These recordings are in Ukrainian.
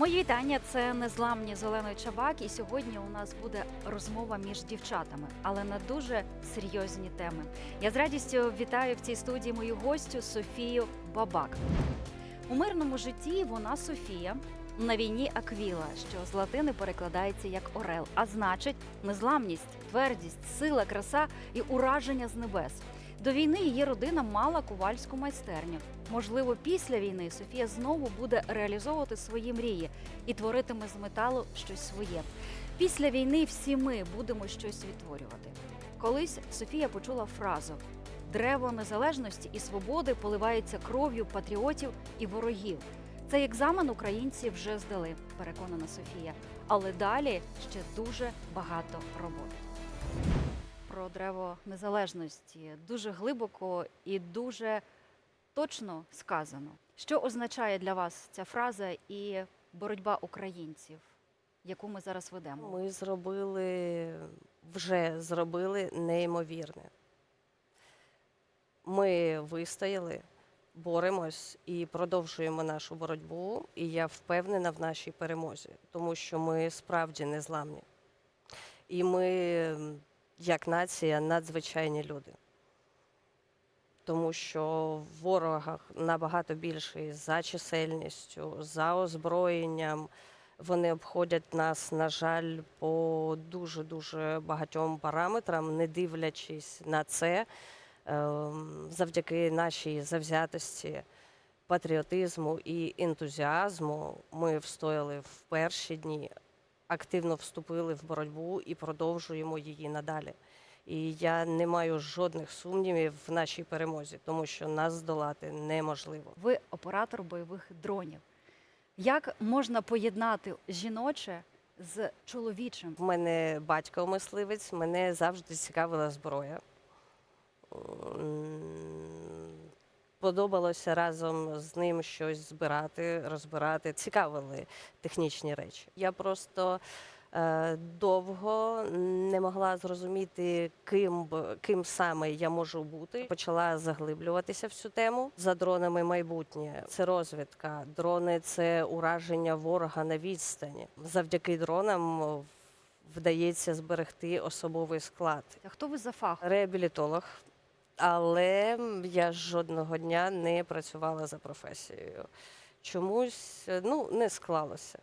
Мої вітання. Це незламні зеленої чабак. І сьогодні у нас буде розмова між дівчатами, але на дуже серйозні теми. Я з радістю вітаю в цій студії мою гостю Софію Бабак. У мирному житті вона Софія. На війні Аквіла, що з латини перекладається як Орел, а значить незламність, твердість, сила, краса і ураження з небес. До війни її родина мала ковальську майстерню. Можливо, після війни Софія знову буде реалізовувати свої мрії і творитиме з металу щось своє. Після війни всі ми будемо щось відтворювати. Колись Софія почула фразу: Древо незалежності і свободи поливається кров'ю патріотів і ворогів. Цей екзамен українці вже здали, переконана Софія. Але далі ще дуже багато роботи. Про древо незалежності дуже глибоко і дуже точно сказано. Що означає для вас ця фраза і боротьба українців, яку ми зараз ведемо? Ми зробили, вже зробили неймовірне. Ми вистояли, боремось і продовжуємо нашу боротьбу. І я впевнена в нашій перемозі, тому що ми справді незламні. І ми, як нація, надзвичайні люди. Тому що ворога набагато більший за чисельністю, за озброєнням. Вони обходять нас, на жаль, по дуже дуже багатьом параметрам, не дивлячись на це, ем, завдяки нашій завзятості, патріотизму і ентузіазму, ми встояли в перші дні, активно вступили в боротьбу і продовжуємо її надалі. І я не маю жодних сумнівів в нашій перемозі, тому що нас здолати неможливо. Ви оператор бойових дронів. Як можна поєднати жіноче з чоловічим? В мене батько мисливець, мене завжди цікавила зброя. Подобалося разом з ним щось збирати, розбирати. Цікавили технічні речі. Я просто е, довго не могла зрозуміти, ким, ким саме я можу бути. Почала заглиблюватися в цю тему за дронами майбутнє. Це розвідка. Дрони це ураження ворога на відстані. Завдяки дронам вдається зберегти особовий склад. А хто ви за фах? Реабілітолог. Але я жодного дня не працювала за професією. Чомусь е, ну, не склалося.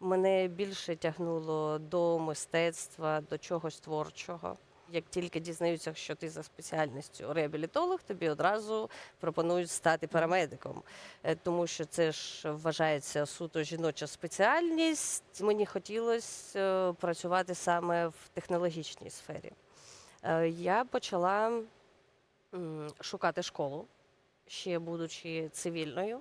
Мене більше тягнуло до мистецтва, до чогось творчого. Як тільки дізнаються, що ти за спеціальністю реабілітолог, тобі одразу пропонують стати парамедиком, Е, тому що це ж вважається суто жіноча спеціальність. Мені хотілося е, працювати саме в технологічній сфері. Я почала шукати школу, ще будучи цивільною,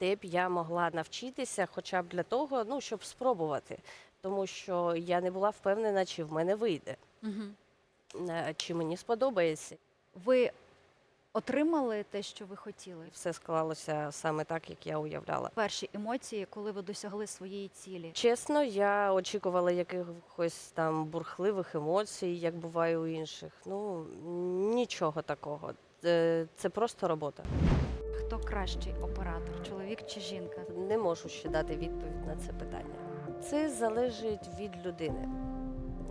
де б я могла навчитися, хоча б для того, ну, щоб спробувати. Тому що я не була впевнена, чи в мене вийде, Угу. е, чи мені сподобається. Ви отримали те, що ви хотіли? Все склалося саме так, як я уявляла. Перші емоції, коли ви досягли своєї цілі? Чесно, я очікувала якихось там бурхливих емоцій, як буває у інших. Ну нічого такого. Е, Це просто робота. Хто кращий оператор, чоловік чи жінка? Не можу ще дати відповідь на це питання. Це залежить від людини,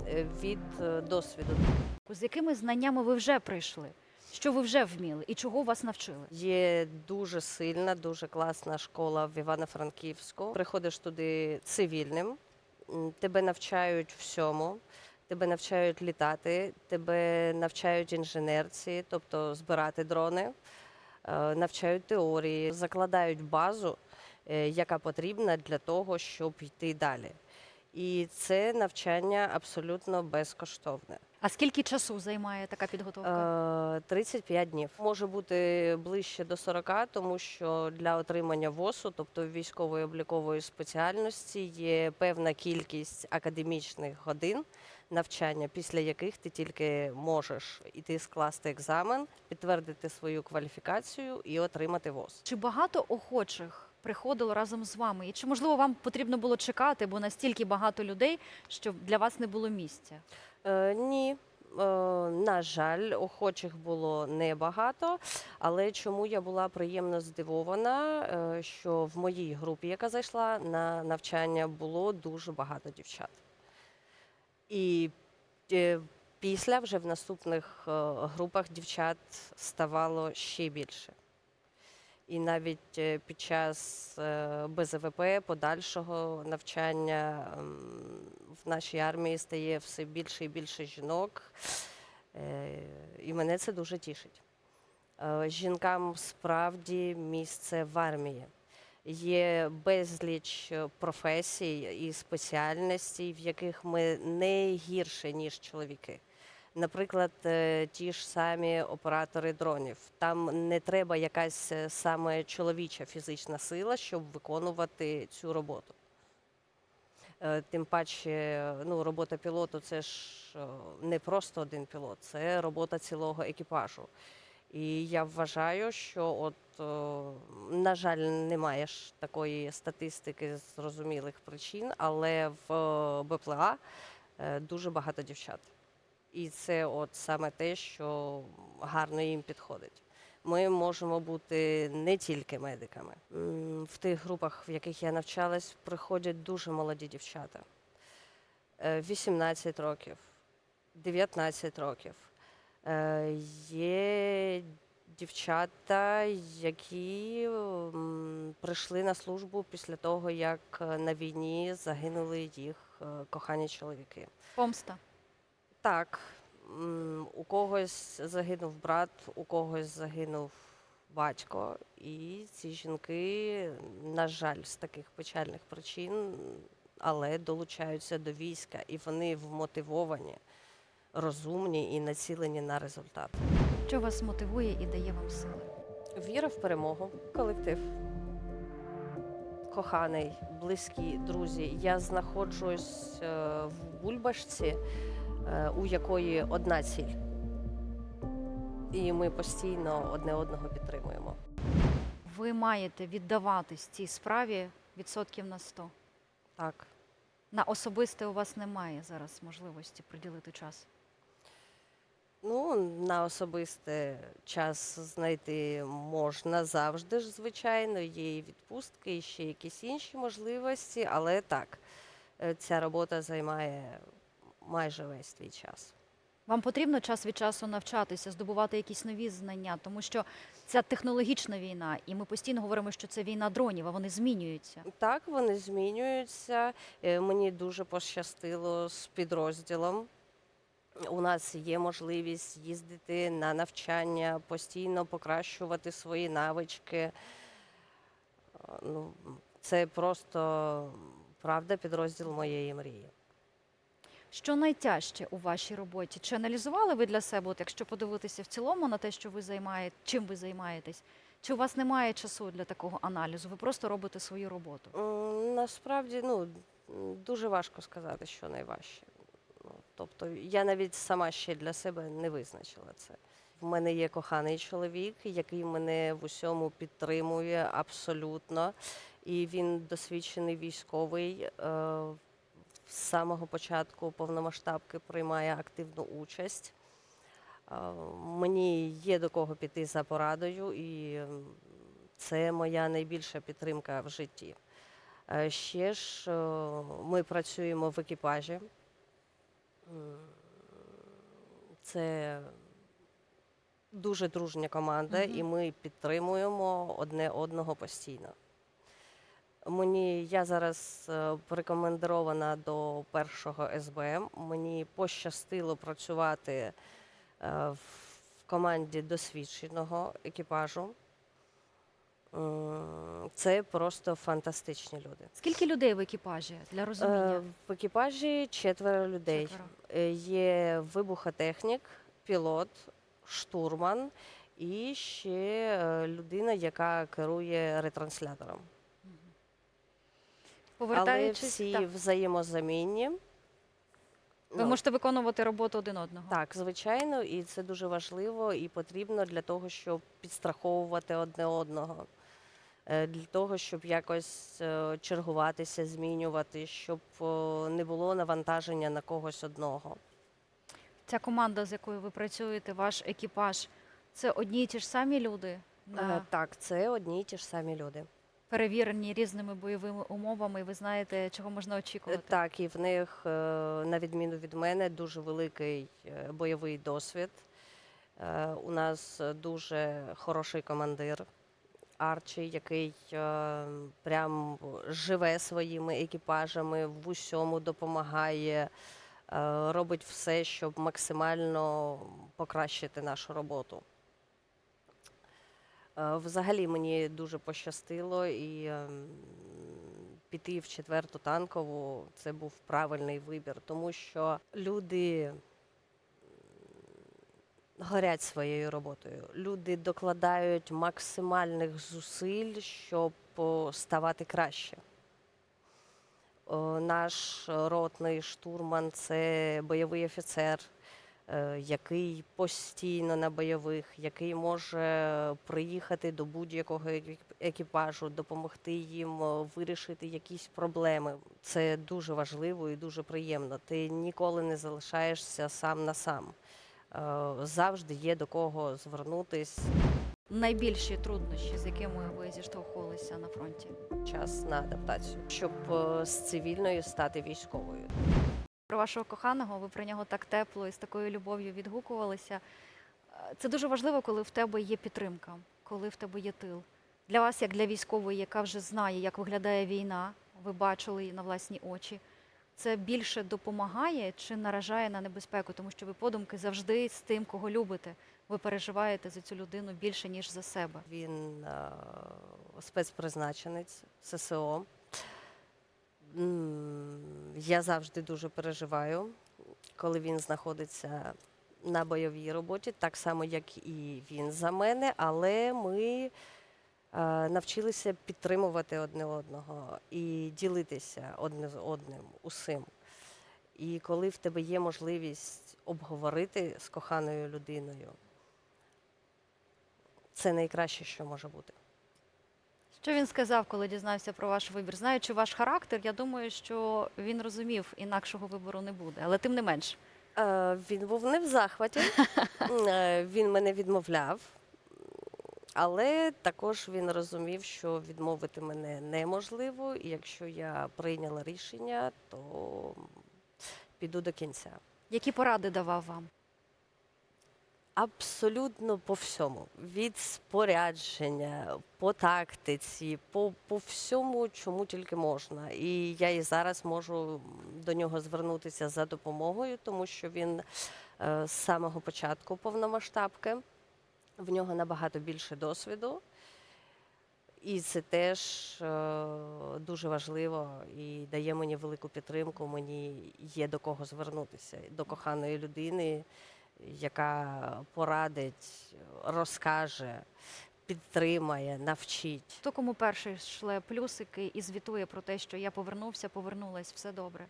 е, від е, досвіду. З якими знаннями ви вже прийшли? Що ви вже вміли і чого вас навчили? Є дуже сильна, дуже класна школа в Івано-Франківську. Приходиш туди цивільним, тебе навчають всьому. Тебе навчають літати, тебе навчають інженерці, тобто збирати дрони, е, навчають теорії, закладають базу, е, яка потрібна для того, щоб йти далі. І це навчання абсолютно безкоштовне. А скільки часу займає така підготовка? Е, 35 днів. Може бути ближче до 40, тому що для отримання ВОСу, тобто військової облікової спеціальності, є певна кількість академічних годин навчання, після яких ти тільки можеш іти скласти екзамен, підтвердити свою кваліфікацію і отримати ВОС. Чи багато охочих приходило разом з вами? І чи можливо вам потрібно було чекати, бо настільки багато людей, що для вас не було місця? Е, ні. на жаль, охочих було небагато, але чому я була приємно здивована, е, що в моїй групі, яка зайшла на навчання, було дуже багато дівчат. І е, після вже в наступних е, групах дівчат ставало ще більше. І навіть е, під час е, БЗВП подальшого навчання в нашій армії стає все більше і більше жінок, Е, і мене це дуже тішить. Жінкам справді місце в армії. Є безліч професій і спеціальностей, в яких ми не гірше, ніж чоловіки. Наприклад, е, ті ж самі оператори дронів. Там не треба якась е, саме чоловіча фізична сила, щоб виконувати цю роботу. Е, Тим паче, ну, робота пілоту це ж не просто один пілот, це робота цілого екіпажу. І я вважаю, що от, на жаль, немає ж такої статистики з зрозумілих причин, але в БПЛА дуже багато дівчат. І це от саме те, що гарно їм підходить. Ми можемо бути не тільки медиками. В тих групах, в яких я навчалась, приходять дуже молоді дівчата. Е, 18 років, 19 років. Е, Є дівчата, які прийшли на службу після того, як е, на війні загинули їх е, кохані чоловіки. Помста. Так, м, у когось загинув брат, у когось загинув батько, і ці жінки, на жаль, з таких печальних причин, але долучаються до війська, і вони вмотивовані, розумні і націлені на результат. Що вас мотивує і дає вам сили? Віра в перемогу, колектив. Коханий, близькі, друзі. Я знаходжусь е, в бульбашці, у якої одна ціль. І ми постійно одне одного підтримуємо. Ви маєте віддаватись цій справі відсотків на 100. Так. На особисте у вас немає зараз можливості приділити час. Ну, на особисте час знайти можна завжди ж, звичайно. Є і відпустки, і ще якісь інші можливості, але так, е, ця робота займає майже весь твій час. Вам потрібно час від часу навчатися, здобувати якісь нові знання, тому що ця технологічна війна, і ми постійно говоримо, що це війна дронів, а вони змінюються. Так, вони змінюються. Е, Мені дуже пощастило з підрозділом. У нас є можливість їздити на навчання, постійно покращувати свої навички. Е, Ну, це просто правда підрозділ моєї мрії. Що найтяжче у вашій роботі? Чи аналізували ви для себе, от якщо подивитися в цілому на те, що ви займаєте, чим ви займаєтесь? Чи у вас немає часу для такого аналізу? Ви просто робите свою роботу? Насправді, ну, дуже важко сказати, що найважче. Ну, тобто я навіть сама ще для себе не визначила це. В мене є коханий чоловік, який мене в усьому підтримує абсолютно. І він досвідчений військовий. З самого початку повномасштабки приймає активну участь. Мені є до кого піти за порадою, і це моя найбільша підтримка в житті. Ще ж е, ми працюємо в екіпажі. Це дуже дружня команда, і ми підтримуємо одне одного постійно. Мені я зараз е, порекомендована до першого СБМ. Мені пощастило працювати е, в команді досвідченого екіпажу. Це просто фантастичні люди. Скільки людей в екіпажі для Е, розуміння? В екіпажі четверо людей. Четверо. Є вибухотехнік, пілот, штурман і ще людина, яка керує ретранслятором. Але Повертаючись, всі так, взаємозамінні. ви Ну, можете виконувати роботу один одного. Так, звичайно, і це дуже важливо і потрібно для того, щоб підстраховувати одне одного, Е, для того, щоб якось е, чергуватися, змінювати, щоб не було навантаження на когось одного. Ця команда, з якою ви працюєте, ваш екіпаж, це одні й ті ж самі люди, Е, на- Так, це одні й ті ж самі люди. Перевірені різними бойовими умовами, і ви знаєте, чого можна очікувати. Так, і в них, е, на відміну від мене, дуже великий е, бойовий досвід. Е, У нас дуже хороший командир Арчі, який прям живе своїми екіпажами, в усьому допомагає, робить все, щоб максимально покращити нашу роботу. Е, Взагалі мені дуже пощастило і ем, піти в четверту танкову це був правильний вибір, тому що люди горять своєю роботою. Люди докладають максимальних зусиль, щоб ставати краще. Наш ротний штурман це бойовий офіцер, який постійно на бойових, який може приїхати до будь-якого екіп- екіпажу, допомогти їм е, вирішити якісь проблеми. Це дуже важливо і дуже приємно. Ти ніколи не залишаєшся сам на сам. Е, Завжди є до кого звернутись Найбільші труднощі, з якими ви зіштовхувалися на фронті. час на адаптацію, щоб е, з цивільної стати військовою. Про вашого коханого, ви про нього так тепло і з такою любов'ю відгукувалися. Е, Це дуже важливо, коли в тебе є підтримка, коли в тебе є тил. Для вас, як для військової, яка вже знає, як виглядає війна, ви бачили її на власні очі. Це більше допомагає чи наражає на небезпеку, тому що ви подумки завжди з тим, кого любите. Ви переживаєте за цю людину більше, ніж за себе. Він е, спецпризначенець ССО. Я завжди дуже переживаю, коли він знаходиться на бойовій роботі, так само, як і він за мене, але ми е, навчилися підтримувати одне одного і ділитися одне з одним усім. І коли в тебе є можливість обговорити з коханою людиною, це найкраще, що може бути. Що він сказав, коли дізнався про ваш вибір? Знаючи ваш характер, я думаю, що він розумів, інакшого вибору не буде. Але тим не менш, Е, Він був не в захваті, Е, він мене відмовляв, але також він розумів, що відмовити мене неможливо, і якщо я прийняла рішення, то піду до кінця. які поради давав вам? Абсолютно по всьому. Від спорядження, по тактиці, по, по всьому, чому тільки можна. І я і зараз можу до нього звернутися за допомогою, тому що він е, з самого початку повномасштабки, в нього набагато більше досвіду. І це теж е, дуже важливо і дає мені велику підтримку. Мені є до кого звернутися, до коханої людини, яка порадить, розкаже, підтримає, навчить. Хто кому перший шле плюсики і звітує про те, що я повернувся, повернулась, все добре.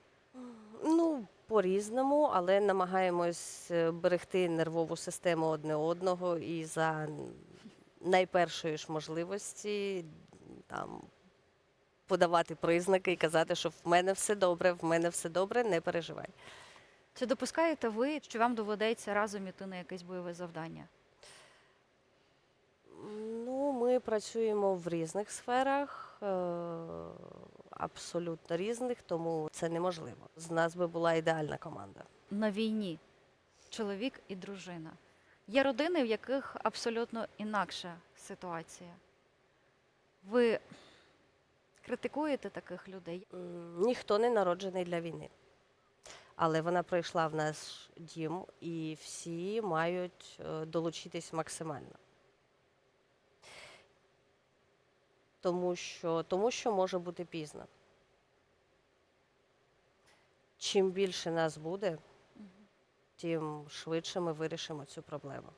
Ну, по-різному, але намагаємось е, берегти нервову систему одне одного і за найпершої ж можливості там подавати признаки і казати, що в мене все добре, в мене все добре, не переживай. Чи допускаєте ви, що вам доведеться разом іти на якесь бойове завдання? Ну, ми працюємо в різних сферах, е, абсолютно різних, тому це неможливо. З нас би була ідеальна команда. На війні чоловік і дружина. Є родини, в яких абсолютно інакша ситуація. Ви критикуєте таких людей? Ніхто не народжений для війни. Але вона прийшла в наш дім, і всі мають е, долучитись максимально. Тому що, тому що може бути пізно. Чим більше нас буде, тим швидше ми вирішимо цю проблему.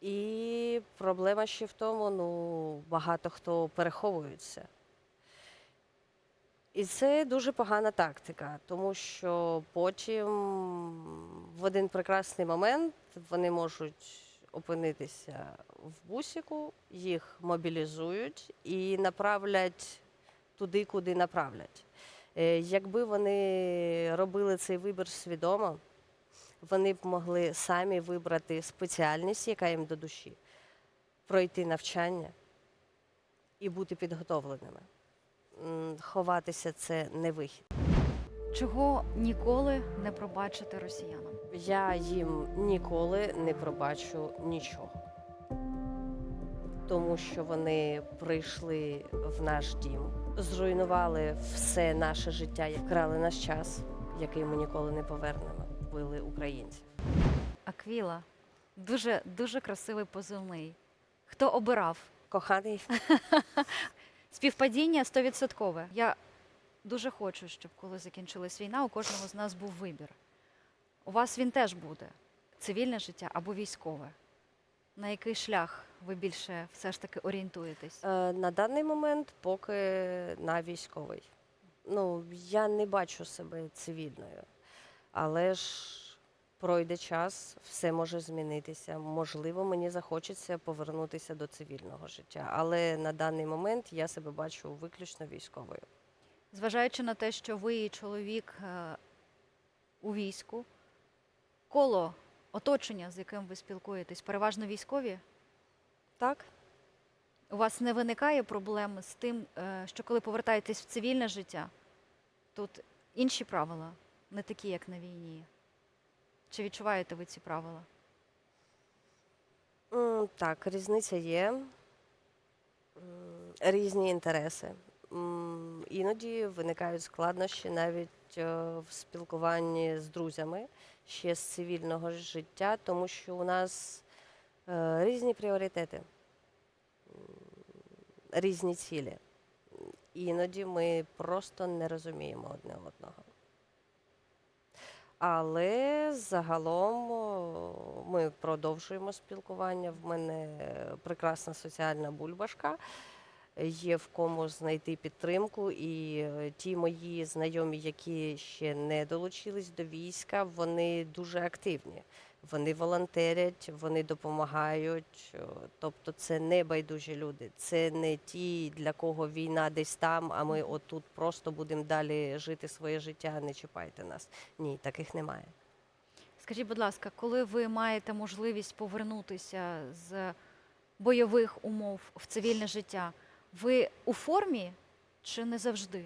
І проблема ще в тому, ну, багато хто переховується. І це дуже погана тактика, тому що потім в один прекрасний момент вони можуть опинитися в бусіку, їх мобілізують і направлять туди, куди направлять. Е, Якби вони робили цей вибір свідомо, вони б могли самі вибрати спеціальність, яка їм до душі, пройти навчання і бути підготовленими. Ховатися це не вихід. Чого ніколи не пробачити росіянам? Я їм ніколи не пробачу нічого. Тому що вони прийшли в наш дім, зруйнували все наше життя, і вкрали наш час, який ми ніколи не повернемо. Били українців. Аквіла, дуже дуже красивий позивний. Хто обирав? Коханий, Співпадіння стовідсоткове. Я дуже хочу, щоб коли закінчилась війна, у кожного з нас був вибір. У вас він теж буде цивільне життя або військове. На який шлях ви більше все ж таки орієнтуєтесь? е, на даний момент поки на військовий. Ну, я не бачу себе цивільною, але ж пройде час, все може змінитися. Можливо, мені захочеться повернутися до цивільного життя, але на даний момент я себе бачу виключно військовою. Зважаючи на те, що ви чоловік е, у війську, коло оточення, з яким ви спілкуєтесь, переважно військові, Так, у вас не виникає проблем з тим, е, що коли повертаєтесь в цивільне життя, тут інші правила, не такі, як на війні. Чи відчуваєте ви ці правила? Так, різниця є. Різні інтереси. Іноді виникають складнощі навіть е, в спілкуванні з друзями ще з цивільного життя, тому що у нас е, різні пріоритети, різні цілі. Іноді ми просто не розуміємо одне одного. Але загалом ми продовжуємо спілкування. В мене прекрасна соціальна бульбашка. Є в кому знайти підтримку, і е, ті мої знайомі, які ще не долучились до війська, вони дуже активні. Вони волонтерять, вони допомагають. Тобто, це не байдужі люди. Це не ті, для кого війна десь там, а ми отут просто будемо далі жити своє життя. Не чіпайте нас. Ні, таких немає. Скажіть, будь ласка, коли ви маєте можливість повернутися з бойових умов в цивільне життя, ви у формі чи не завжди?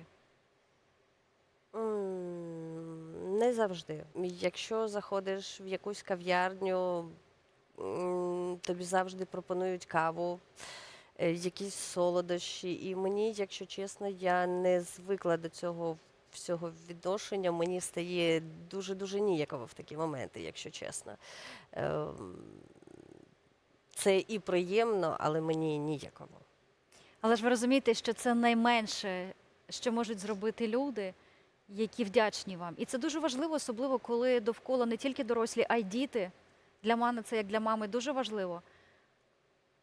М, Не завжди. Якщо заходиш в якусь кав'ярню, тобі завжди пропонують каву, е, якісь солодощі. І мені, якщо чесно, я не звикла до цього всього відношення. Мені стає дуже-дуже ніяково в такі моменти, якщо чесно. Ем, Це і приємно, але мені ніяково. Але ж ви розумієте, що це найменше, що можуть зробити люди, які вдячні вам. І це дуже важливо, особливо коли довкола не тільки дорослі, а й діти. Для мене це як для мами дуже важливо.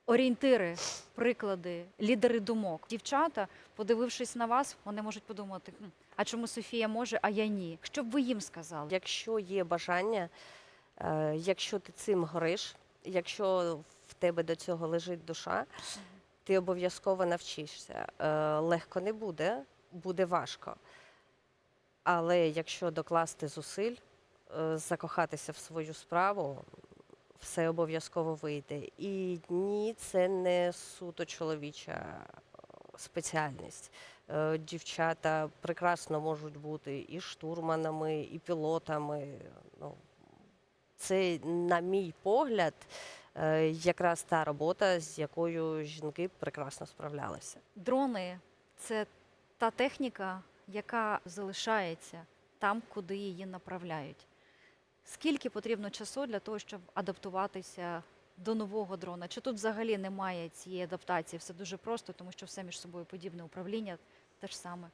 Орієнтири, приклади, лідери думок. Дівчата, подивившись на вас, вони можуть подумати, а чому Софія може, а я ні. Що б ви їм сказали? Якщо є бажання, е, якщо ти цим гориш, якщо в тебе до цього лежить душа, ти обов'язково навчишся. Е, Легко не буде, буде важко. Але якщо докласти зусиль, е, закохатися в свою справу, все обов'язково вийде. І ні, це не суто чоловіча е, спеціальність. Е, Дівчата прекрасно можуть бути і штурманами, і пілотами. Ну, це, на мій погляд, якраз та робота, з якою жінки прекрасно справлялися. Дрони це та техніка, яка залишається там, куди її направляють. Скільки потрібно часу для того, щоб адаптуватися до нового дрона? Чи тут взагалі немає цієї адаптації? Все дуже просто, тому що все між собою подібне управління те ж саме.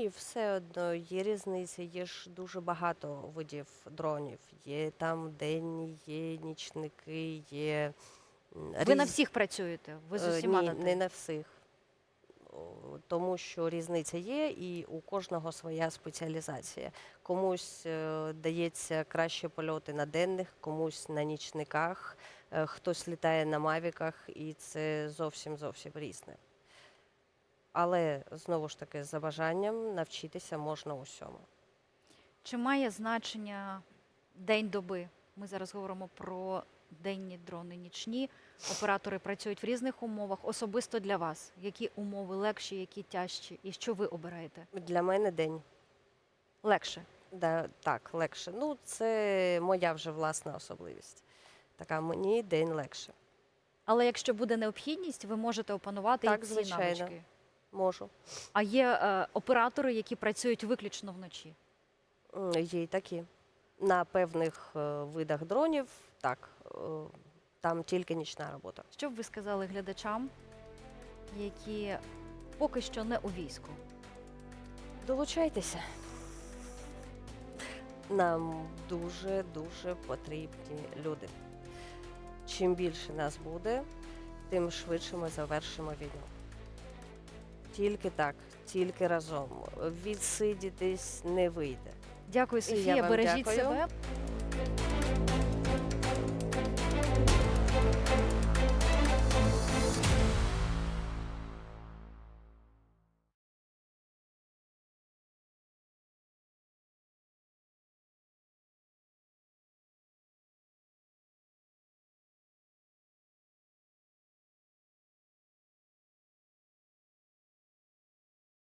Ні, все одно є різниця. Є ж дуже багато видів дронів. Є там денні, є нічники, є. Ви на всіх працюєте, ви з Е, усіма Ні, на не на всіх. Тому що різниця є, і у кожного своя спеціалізація. Комусь е, дається краще польоти на денних, комусь на нічниках, е, хтось літає на мавіках, і це зовсім зовсім різне. Але знову ж таки, за бажанням навчитися можна усьому. Чи має значення день доби? Ми зараз говоримо про денні дрони нічні. Оператори працюють в різних умовах. Особисто для вас, які умови легші, які тяжчі, і що ви обираєте? Для мене день. Легше. Да, так, легше. Ну, це моя вже власна особливість. Така мені день легше. Але якщо буде необхідність, ви можете опанувати Так, і ці звичайно. навички. Можу. А є е, оператори, які працюють виключно вночі. М, Є й такі. На певних е, видах дронів, так, е, там тільки нічна робота. Що б ви сказали глядачам, які поки що не у війську? Долучайтеся. Нам дуже дуже потрібні люди. Чим більше нас буде, тим швидше ми завершимо війну. Тільки так, тільки разом. Відсидітись не вийде. Дякую, Софія. Бережіть дякую. себе.